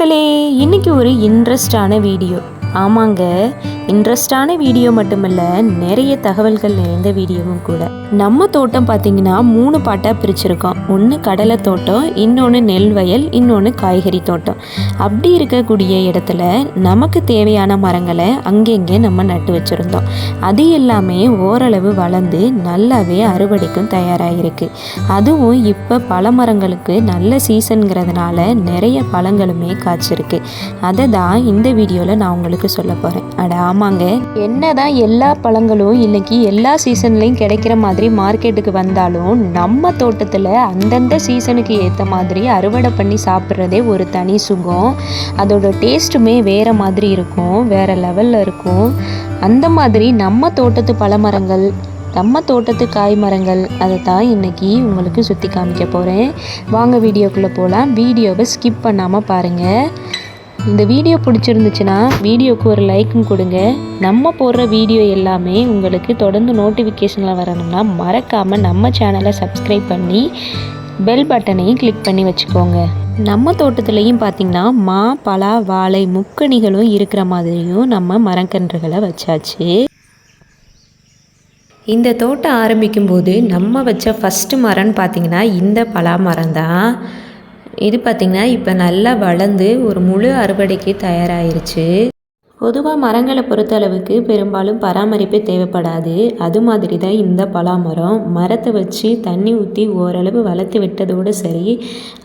மக்களே இன்னைக்கு ஒரு இன்ட்ரெஸ்டான வீடியோ ஆமாங்க இன்ட்ரெஸ்டான வீடியோ மட்டுமல்ல நிறைய தகவல்கள் நிறைந்த வீடியோவும் கூட. நம்ம தோட்டம் பார்த்தீங்கன்னா மூணு பாட்டாக பிரிச்சிருக்கோம். ஒன்று கடலை தோட்டம் இன்னொன்று நெல் வயல் இன்னொன்று காய்கறி தோட்டம். அப்படி இருக்கக்கூடிய இடத்துல நமக்கு தேவையான மரங்களை அங்கங்கே நம்ம நட்டு வச்சுருந்தோம். அது எல்லாமே ஓரளவு வளர்ந்து நல்லாவே அறுவடைக்கும் தயாராகிருக்கு அதுவும் இப்போ பல மரங்களுக்கு நல்ல சீசனுங்கிறதுனால நிறைய பழங்களுமே காய்ச்சிருக்கு. அதை தான் இந்த வீடியோவில் நான் உங்களுக்கு சொல்ல போகிறேன் அட ஆமாங்க. என்னதான் எல்லா பழங்களும் இன்னைக்கு எல்லா சீசன்லேயும் கிடைக்கிற மாதிரி மார்க்கெட்டுக்கு வந்தாலும் நம்ம தோட்டத்தில் அந்தந்த சீசனுக்கு ஏற்ற மாதிரி அறுவடை பண்ணி சாப்பிட்றதே ஒரு தனி சுகம். அதோட டேஸ்ட்டுமே வேறு மாதிரி இருக்கும் வேறு லெவலில் இருக்கும். அந்த மாதிரி நம்ம தோட்டத்து பழமரங்கள் நம்ம தோட்டத்து காய் மரங்கள் அதை தான் இன்றைக்கி உங்களுக்கு சுற்றி காமிக்க போகிறேன் வாங்க வீடியோக்குள்ளே போகலாம் வீடியோவை ஸ்கிப் பண்ணாமல் பாருங்கள் இந்த வீடியோ பிடிச்சிருந்துச்சுன்னா வீடியோக்கு ஒரு லைக்கும் கொடுங்க. நம்ம போடுற வீடியோ எல்லாமே உங்களுக்கு தொடர்ந்து நோட்டிஃபிகேஷனில் வரணும்னா மறக்காமல் நம்ம சேனலை சப்ஸ்கிரைப் பண்ணி பெல் பட்டனையும் கிளிக் பண்ணி வச்சுக்கோங்க. நம்ம தோட்டத்துலேயும் பார்த்திங்கன்னா மா பலா வாழை முக்கணிகளும் இருக்கிற மாதிரியும் நம்ம மரக்கன்றுகளை வச்சாச்சு. இந்த தோட்டம் ஆரம்பிக்கும்போது நம்ம வச்ச ஃபஸ்ட்டு மரம்னு பார்த்திங்கன்னா இந்த பலா மரம் தான் இது பார்த்திங்கன்னா இப்போ நல்லா வளர்ந்து ஒரு முழு அறுவடைக்கு தயாராகிருச்சு பொதுவாக மரங்களை பொறுத்தளவுக்கு பெரும்பாலும் பராமரிப்பு தேவைப்படாது. அது மாதிரி தான் இந்த பலாமரம். மரத்தை வச்சு தண்ணி ஊற்றி ஓரளவு வளர்த்து விட்டதோடு சரி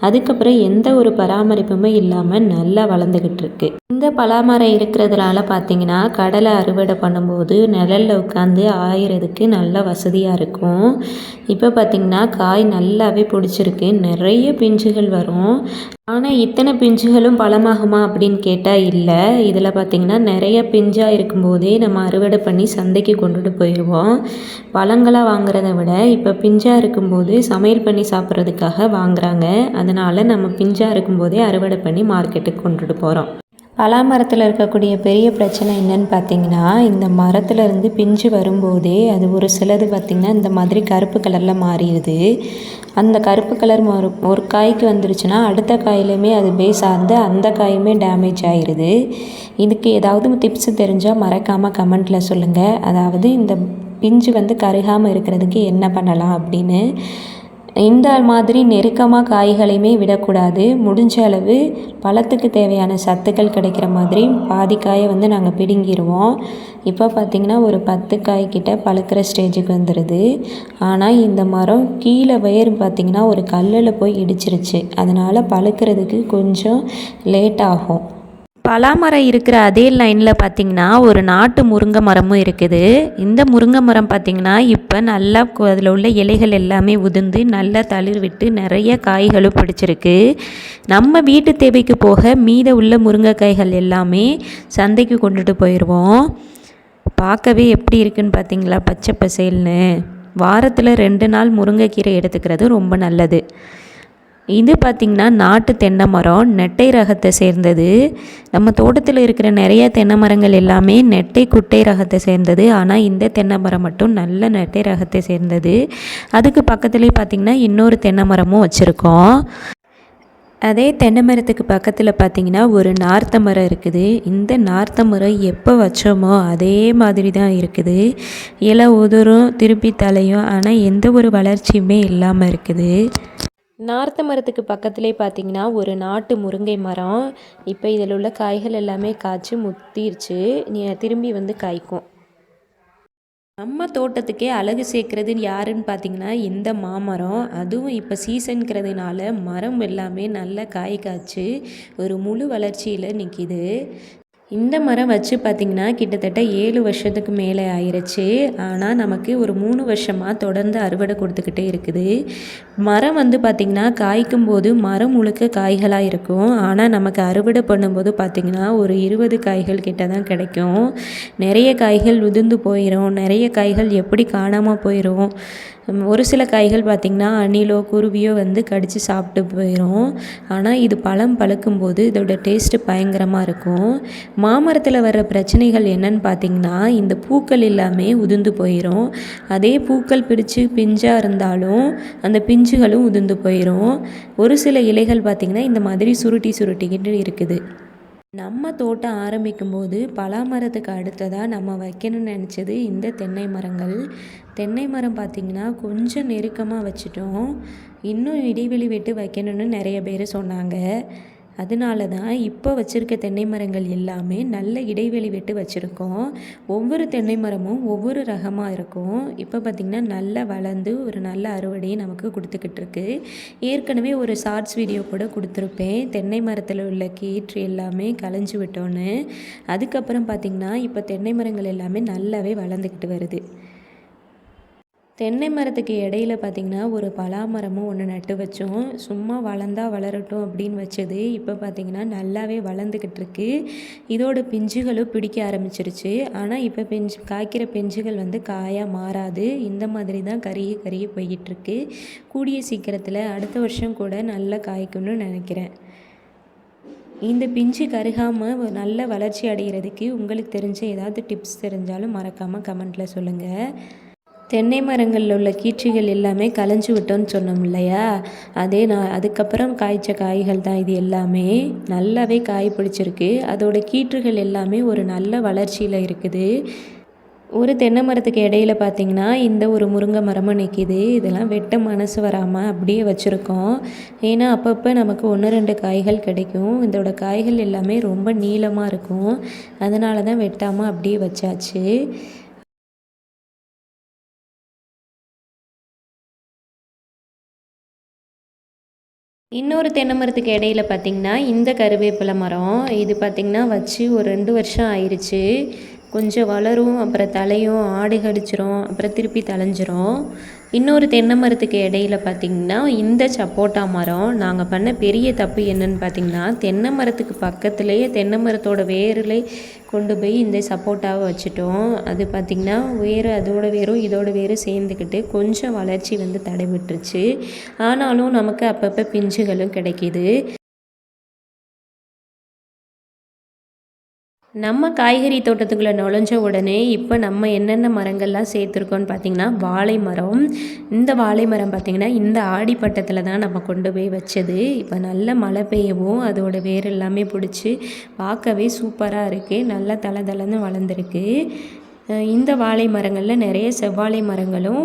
அதுக்கப்புறம் எந்த ஒரு பராமரிப்புமே இல்லாமல் நல்லா வளர்ந்துக்கிட்டு இருக்கு. இந்த பலாமரம் இருக்கிறதுனால பார்த்தீங்கன்னா கடலை அறுவடை பண்ணும்போது நிழலில் உட்காந்து ஆயிரதுக்கு நல்ல வசதியாக இருக்கும். இப்போ பார்த்திங்கன்னா காய் நல்லாவே பிடிச்சிருக்கு. நிறைய பிஞ்சுகள் வரும். ஆனால் இத்தனை பிஞ்சுகளும் பழமாகுமா அப்படின்னு கேட்டால் இல்லை. இதில் பார்த்திங்கன்னா நிறைய பிஞ்சாக இருக்கும்போதே நம்ம அறுவடை பண்ணி சந்தைக்கு கொண்டுட்டு போயிடுவோம் பழங்களாக வாங்குறத விட இப்போ பிஞ்சாக இருக்கும்போது சமையல் பண்ணி சாப்பிட்றதுக்காக வாங்குகிறாங்க அதனால் நம்ம பிஞ்சாக இருக்கும்போதே அறுவடை பண்ணி மார்க்கெட்டுக்கு கொண்டுட்டு போகிறோம் பலா மரத்தில் இருக்கக்கூடிய பெரிய பிரச்சனை என்னன்னு பார்த்தீங்கன்னா இந்த மரத்தில் இருந்து பிஞ்சு வரும்போதே அது ஒரு சிலது பார்த்திங்கன்னா இந்த மாதிரி கருப்பு கலரில் மாறிடுது. அந்த கருப்பு கலர் ஒரு ஒரு காய்க்கு வந்துருச்சுன்னா அடுத்த காயிலுமே அது பேஸ் ஆகுது அந்த காயுமே டேமேஜ் ஆயிடுது இதுக்கு ஏதாவது டிப்ஸ் தெரிஞ்சால் மறக்காமல் கமெண்ட்டில் சொல்லுங்கள் அதாவது இந்த பிஞ்சு வந்து கருகாமல் இருக்கிறதுக்கு என்ன பண்ணலாம் அப்படின்னு இந்த மாதிரி நெருக்கமாக காய்களையுமே விடக்கூடாது. முடிஞ்ச அளவு பழத்துக்கு தேவையான சத்துக்கள் கிடைக்கிற மாதிரி பாதி காயை வந்து நாங்கள் பிடுங்கிடுவோம் இப்போ பார்த்திங்கன்னா ஒரு பத்து காய்கிட்ட பழுக்கிற ஸ்டேஜுக்கு வந்துடுது ஆனால் இந்த மரம் கீழே வயர் பார்த்திங்கன்னா ஒரு கல்லில் போய் இடிச்சிருச்சு. அதனால் பழுக்கிறதுக்கு கொஞ்சம் லேட் ஆகும். பலாமரம் இருக்கிற அதே லைனில் பார்த்திங்கன்னா ஒரு நாட்டு முருங்கை மரமும் இருக்குது. இந்த முருங்கை மரம் பார்த்திங்கன்னா இப்போ நல்லா அதில் உள்ள இலைகள் எல்லாமே உதிர்ந்து நல்லா தளிர் விட்டு நிறைய காய்களும் பிடிச்சிருக்கு. நம்ம வீட்டு தேவைக்கு போக மீத உள்ள முருங்கைக்காய்கள் எல்லாமே சந்தைக்கு கொண்டுட்டு போயிடுவோம் பார்க்கவே எப்படி இருக்குன்னு பார்த்தீங்களா பச்சை பசேல்னு. வாரத்தில் ரெண்டு நாள் முருங்கைக்கீரை எடுத்துக்கிறது ரொம்ப நல்லது. இது பார்த்திங்கன்னா நாட்டு தென்னை மரம் நெட்டை ரகத்தை சேர்ந்தது. நம்ம தோட்டத்தில் இருக்கிற நிறைய தென்னை மரங்கள் எல்லாமே நெட்டை குட்டை ரகத்தை சேர்ந்தது. ஆனால் இந்த தென்னை மரம் மட்டும் நல்ல நெட்டை ரகத்தை சேர்ந்தது. அதுக்கு பக்கத்துலேயே பார்த்திங்கன்னா இன்னொரு தென்னை மரமும் வச்சுருக்கோம். அதே தென்னை மரத்துக்கு பக்கத்தில் பார்த்திங்கன்னா ஒரு நார்த்த மரம் இருக்குது. இந்த நார்த்த மரம் எப்போ வச்சோமோ அதே மாதிரி தான் இருக்குது. இலை உதறும் திருப்பி தலையும் ஆனால் எந்த ஒரு வளர்ச்சியுமே இல்லாமல் இருக்குது. நார்த்த மரத்துக்கு பக்கத்துலேயே பார்த்தீங்கன்னா ஒரு நாட்டு முருங்கை மரம். இப்போ இதில் உள்ள காய்கள் எல்லாமே காய்ச்சி முத்திருச்சு. நீ திரும்பி வந்து காய்க்கும். நம்ம தோட்டத்துக்கே அழகு சேர்க்குறதுன்னு யாருன்னு பார்த்தீங்கன்னா இந்த மாமரம். அதுவும் இப்போ சீசன்கிறதுனால மரம் எல்லாமே நல்லா காய் காய்ச்சி ஒரு முழு வளர்ச்சியில் நிற்கிது இந்த மரம் வச்சு பார்த்திங்கன்னா கிட்டத்தட்ட ஏழு வருஷத்துக்கு மேலே ஆயிடுச்சு ஆனால் நமக்கு ஒரு மூணு வருஷமாக தொடர்ந்து அறுவடை கொடுத்துக்கிட்டே இருக்குது. மரம் வந்து பார்த்திங்கன்னா காய்க்கும் போது மரம் முழுக்க காய்களாக இருக்கும். ஆனால் நமக்கு அறுவடை பண்ணும்போது பார்த்திங்கன்னா ஒரு இருபது காய்கள் கிட்ட தான் கிடைக்கும். நிறைய காய்கள் உதிர்ந்து போயிடும் நிறைய காய்கள் எப்படி காணாமல் போயிடும் ஒரு சில காய்கள் பார்த்திங்கன்னா அணிலோ குருவியோ வந்து கடித்து சாப்பிட்டு போயிடும் ஆனால் இது பழம் பழுக்கும்போது இதோட டேஸ்ட்டு பயங்கரமாக இருக்கும். மாமரத்தில் வர்ற பிரச்சனைகள் என்னன்னு பார்த்தீங்கன்னா இந்த பூக்கள் எல்லாமே உதிர்ந்து போயிடும் அதே பூக்கள் பிடிச்சு பிஞ்சாக இருந்தாலும் அந்த பிஞ்சுகளும் உதிர்ந்து போயிடும் ஒரு சில இலைகள் பார்த்திங்கன்னா இந்த மாதிரி சுருட்டி சுருட்டிக்கிட்டு இருக்குது. நம்ம தோட்டம் ஆரம்பிக்கும்போது பலாமரத்துக்கு அடுத்ததாக நம்ம வைக்கணும்னு நினச்சது இந்த தென்னை மரங்கள். தென்னை மரம் பார்த்திங்கன்னா கொஞ்சம் நெருக்கமாக வச்சுட்டோம். இன்னும் இடைவெளி விட்டு வைக்கணும்னு நிறைய பேர் சொன்னாங்க. அதனால தான் இப்போ வச்சுருக்க தென்னை மரங்கள் எல்லாமே நல்ல இடைவெளி விட்டு வச்சுருக்கோம். ஒவ்வொரு தென்னை மரமும் ஒவ்வொரு ரகமாக இருக்கும். இப்போ பார்த்திங்கன்னா நல்லா வளர்ந்து ஒரு நல்ல அறுவடையை நமக்கு கொடுத்துக்கிட்டு இருக்கு. ஏற்கனவே ஒரு ஷார்ட்ஸ் வீடியோ கூட கொடுத்துருப்பேன். தென்னை மரத்தில் உள்ள கீற்று எல்லாமே களைஞ்சு விட்டோன்னு. அதுக்கப்புறம் பார்த்திங்கன்னா இப்போ தென்னை மரங்கள் எல்லாமே நல்லாவே வளர்ந்துக்கிட்டு வருது. தென்னை மரத்துக்கு இடையில பார்த்திங்கன்னா ஒரு பலாமரமும் ஒன்று நட்டு வச்சோம். சும்மா வளர்ந்தா வளரட்டும் அப்படின்னு வச்சது. இப்போ பார்த்திங்கன்னா நல்லாவே வளர்ந்துக்கிட்டு இருக்கு. இதோட பிஞ்சுகளும் பிடிக்க ஆரம்பிச்சிருச்சு. ஆனால் இப்போ பிஞ்சு காய்க்கிற பிஞ்சுகள் வந்து காயாக மாறாது. இந்த மாதிரி தான் கருகி கருகி போய்கிட்டுருக்கு கூடிய சீக்கிரத்தில் அடுத்த வருஷம் கூட நல்லா காய்க்கும்னு நினைக்கிறேன். இந்த பிஞ்சு கருகாமல் நல்ல வளர்ச்சி அடைகிறதுக்கு உங்களுக்கு தெரிஞ்ச ஏதாவது டிப்ஸ் தெரிஞ்சாலும் மறக்காமல் கமெண்ட்டில் சொல்லுங்கள் தென்னை மரங்களில் உள்ள கீற்றுகள் எல்லாமே களைஞ்சு விட்டோன்னு சொன்னோம் இல்லையா? அதே நான் அதுக்கப்புறம் காய்ச்ச காய்கள் தான் இது எல்லாமே. நல்லாவே காய் பிடிச்சிருக்கு. அதோட கீற்றுகள் எல்லாமே ஒரு நல்ல வளர்ச்சியில் இருக்குது. ஒரு தென்னை மரத்துக்கு இடையில பார்த்தீங்கன்னா இந்த ஒரு முருங்கை மரமும் நிற்கிது இதெல்லாம் வெட்ட மனசு வராமல் அப்படியே வச்சுருக்கோம். ஏன்னா அப்பப்போ நமக்கு ஒன்று ரெண்டு காய்கள் கிடைக்கும். இதோட காய்கள் எல்லாமே ரொம்ப நீளமாக இருக்கும். அதனால தான் வெட்டாமல் அப்படியே வச்சாச்சு. இன்னொரு தென்னை மரத்துக்கு இடையில பார்த்திங்கன்னா இந்த கருவேப்பிலை மரம். இது பார்த்திங்கன்னா வச்சு ஒரு ரெண்டு வருஷம் ஆயிடுச்சு கொஞ்சம் வளரும் அப்புறம் தலையும் ஆடு கடிச்சிரும் அப்புறம் திருப்பி தலைஞ்சிரும் இன்னொரு தென்னை மரத்துக்கு இடையில பார்த்திங்கன்னா இந்த சப்போட்டா மரம் நாங்கள் பண்ண பெரிய தப்பு என்னன்னு பார்த்திங்கன்னா தென்னை மரத்துக்கு பக்கத்துலேயே தென்னை மரத்தோட வேரில் கொண்டு போய் இந்த சப்போட்டாவை வச்சுட்டோம். அது பார்த்திங்கன்னா வேறு அதோட வேரும் இதோட வேரும் சேர்ந்துக்கிட்டு கொஞ்சம் வளர்ச்சி வந்து தடைபட்டுருச்சு. ஆனாலும் நமக்கு அப்பப்போ பிஞ்சுகளும் கிடைக்கிது. நம்ம காய்கறி தோட்டத்துக்குள்ளே நுழைஞ்ச உடனே இப்போ நம்ம என்னென்ன மரங்கள்லாம் சேர்த்துருக்கோன்னு பார்த்தீங்கன்னா வாழை மரம். இந்த வாழை மரம் பார்த்திங்கன்னா இந்த ஆடிப்பட்டத்தில் தான் நம்ம கொண்டு போய் வச்சது. இப்போ நல்ல மழை பெய்யவும் அதோட வேர் எல்லாமே பிடிச்சி பார்க்கவே சூப்பராக இருக்குது நல்லா தலை தலைன்னு வளர்ந்துருக்கு. இந்த வாழை மரங்களில் நிறைய செவ்வாழை மரங்களும்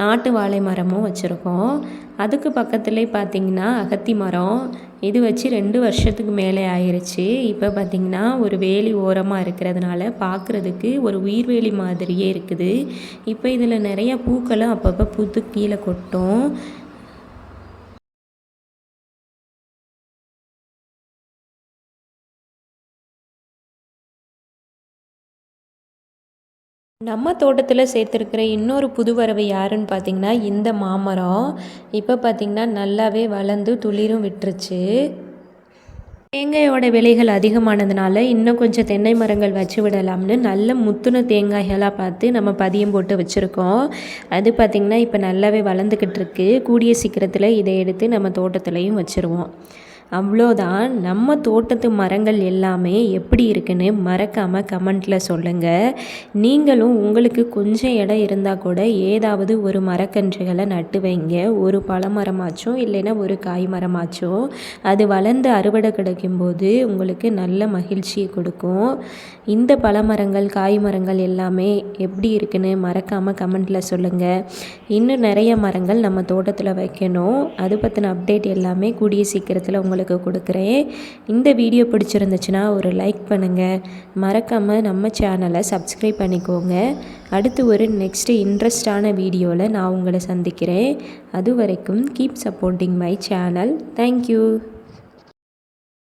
நாட்டு வாழை மரமும் வச்சுருக்கோம். அதுக்கு பக்கத்துலேயே பார்த்திங்கன்னா அகத்தி மரம் இது வச்சு ரெண்டு வருஷத்துக்கு மேலே ஆயிருச்சு. இப்போ பார்த்திங்கன்னா ஒரு வேலி ஓரமாக இருக்கிறதுனால பார்க்குறதுக்கு ஒரு உயிர்வேலி மாதிரியே இருக்குது. இப்போ இதில் நிறைய பூக்களும் அப்பப்போ பூத்து கீழே கொட்டும். நம்ம தோட்டத்தில் சேர்த்துருக்கிற இன்னொரு புது வரவு யாருன்னு பார்த்தீங்கன்னா இந்த மாமரம். இப்போ பார்த்திங்கன்னா நல்லாவே வளர்ந்து துளிரும் விட்டுருச்சு. தேங்காயோட விலைகள் அதிகமானதுனால இன்னும் கொஞ்சம் தென்னை மரங்கள் வச்சு விடலாம்னு நல்ல முத்துன தேங்காய்களாக பார்த்து நம்ம பதியம் போட்டு வச்சுருக்கோம். அது பார்த்திங்கன்னா இப்போ நல்லாவே வளர்ந்துக்கிட்டு இருக்கு. கூடிய சீக்கிரத்தில் இதை எடுத்து நம்ம தோட்டத்துலேயும் வச்சுருவோம். அவ்வளோதான். நம்ம தோட்டத்து மரங்கள் எல்லாமே எப்படி இருக்குன்னு மறக்காமல் கமெண்ட்டில் சொல்லுங்கள் நீங்களும் உங்களுக்கு கொஞ்சம் இடம் இருந்தால் கூட ஏதாவது ஒரு மரக்கன்றுகளை நட்டு வைங்க. ஒரு பழமரமாச்சும் இல்லைன்னா ஒரு காய் மரமாச்சும் அது வளர்ந்து அறுவடை கிடைக்கும்போது உங்களுக்கு நல்ல மகிழ்ச்சியை கொடுக்கும். இந்த பழமரங்கள் காய் மரங்கள் எல்லாமே எப்படி இருக்குன்னு மறக்காமல் கமெண்ட்டில் சொல்லுங்கள் இன்னும் நிறைய மரங்கள் நம்ம தோட்டத்தில் வைக்கணும். அது பற்றின அப்டேட் எல்லாமே கூடிய சீக்கிரத்தில் உங்களுக்கு உங்களுக்கு கொடுக்குறேன். இந்த வீடியோ பிடிச்சிருந்துச்சுன்னா ஒரு லைக் பண்ணுங்கள் மறக்காமல் நம்ம சேனலை சப்ஸ்கிரைப் பண்ணிக்கோங்க. அடுத்து ஒரு நெக்ஸ்ட்டு இன்ட்ரெஸ்டான வீடியோவில் நான் உங்களை சந்திக்கிறேன். அது வரைக்கும் keep supporting my channel thank you